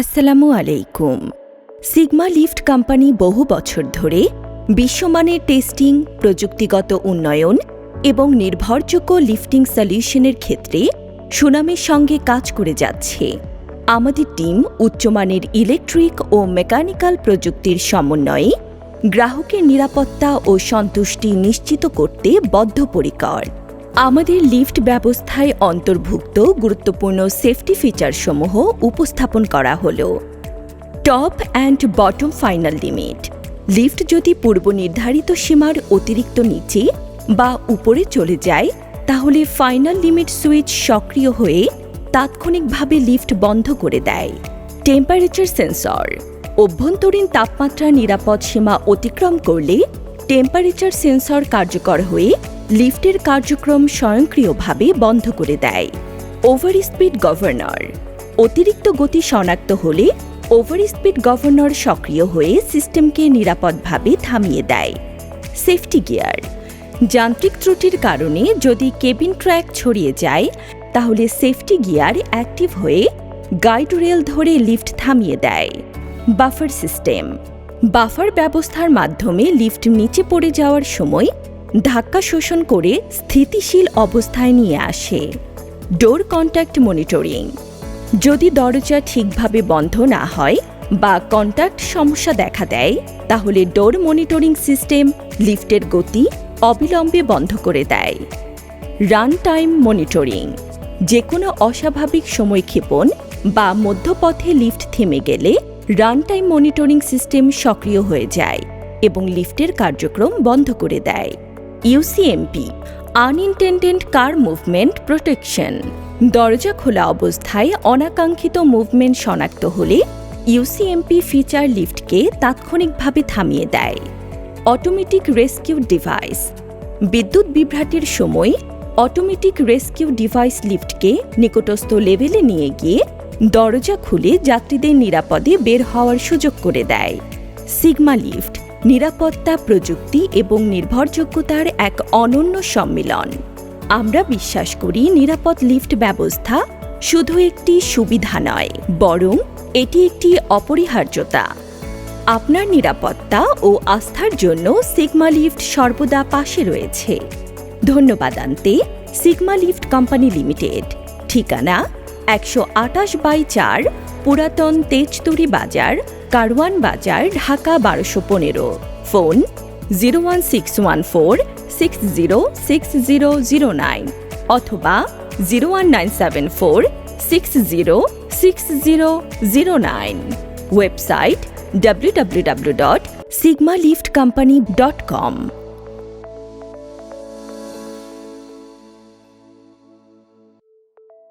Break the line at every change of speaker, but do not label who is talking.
আসসালামু আলাইকুম। Sigma Lift company বহু বছর ধরে বিশ্বমানের টেস্টিং, প্রযুক্তিগত উন্নয়ন এবং নির্ভরযোগ্য লিফটিং সলিউশনের ক্ষেত্রে সুনামের সঙ্গে কাজ করে যাচ্ছে। আমাদের টিম উচ্চমানের ইলেকট্রিক ও মেকানিক্যাল প্রযুক্তির সমন্বয়ে গ্রাহকের নিরাপত্তা ও সন্তুষ্টি নিশ্চিত করতে বদ্ধপরিকর। আমাদের লিফট ব্যবস্থায় অন্তর্ভুক্ত গুরুত্বপূর্ণ সেফটি ফিচারসমূহ উপস্থাপন করা হল। Top and bottom final limit. Lift যদি পূর্ব নির্ধারিত সীমার অতিরিক্ত নিচে বা উপরে চলে যায়, তাহলে ফাইনাল লিমিট সুইচ সক্রিয় হয়ে তাৎক্ষণিকভাবে লিফট বন্ধ করে দেয়। Temperature sensor. অভ্যন্তরীণ তাপমাত্রা নিরাপদ সীমা অতিক্রম করলে টেম্পারেচার সেন্সর কার্যকর হয়ে লিফটের কার্যক্রম স্বয়ংক্রিয়ভাবে বন্ধ করে দেয়। Over speed governor. অতিরিক্ত গতি শনাক্ত হলে ওভার স্পিড গভর্নর সক্রিয় হয়ে সিস্টেমকে নিরাপদভাবে থামিয়ে দেয়। Safety gear. যান্ত্রিক ত্রুটির কারণে যদি কেবিন ট্র্যাক ছড়িয়ে যায়, তাহলে সেফটি গিয়ার অ্যাক্টিভ হয়ে গাইড রেল ধরে লিফট থামিয়ে দেয়। Buffer system. বাফার ব্যবস্থার মাধ্যমে লিফট নিচে পড়ে যাওয়ার সময় ধাক্কা শোষণ করে স্থিতিশীল অবস্থায় নিয়ে আসে। ডোর কন্ট্যাক্ট মনিটরিং যদি দরজা ঠিকভাবে বন্ধ না হয় বা কন্ট্যাক্ট সমস্যা দেখা দেয়, তাহলে ডোর মনিটরিং সিস্টেম লিফটের গতি অবিলম্বে বন্ধ করে দেয়। রান টাইম মনিটরিং যে কোনো অস্বাভাবিক সময় ক্ষেপণ বা মধ্যপথে লিফট থেমে গেলে রান টাইম মনিটরিং সিস্টেম সক্রিয় হয়ে যায় এবং লিফটের কার্যক্রম বন্ধ করে দেয়। ইউসিএমপি আনইনটেন্ডেন্ট কার মুভমেন্ট প্রোটেকশন দরজা খোলা অবস্থায় অনাকাঙ্ক্ষিত মুভমেন্ট শনাক্ত হলে ইউসিএমপি ফিচার লিফটকে তাৎক্ষণিকভাবে থামিয়ে দেয়। অটোমেটিক রেস্কিউ ডিভাইস বিদ্যুৎ বিভ্রাটের সময় অটোমেটিক রেস্কিউ ডিভাইস লিফটকে নিকটস্থ লেভেলে নিয়ে গিয়ে দরজা খুলে যাত্রীদের নিরাপদে বের হওয়ার সুযোগ করে দেয়। সিগমা লিফট নিরাপত্তা, প্রযুক্তি এবং নির্ভরযোগ্যতার এক অনন্য সম্মিলন। আমরা বিশ্বাস করি নিরাপদ লিফট ব্যবস্থা শুধু একটি সুবিধা নয়, বরং এটি একটি অপরিহার্যতা। আপনার নিরাপত্তা ও আস্থার জন্য সিগমা লিফট সর্বদা পাশে রয়েছে। ধন্যবাদ আনতে সিগমা লিফট কোম্পানি লিমিটেড। ঠিকানা একশো আটাশ বাই চার, পুরাতন তেজতুরি বাজার, কারওয়ান বাজার, ঢাকা বারোশো পনেরো। Phone zero one six one four six zero six zero zero nine অথবা zero one nine seven four six zero six zero zero nine. Website www.sigmaliftcompany.com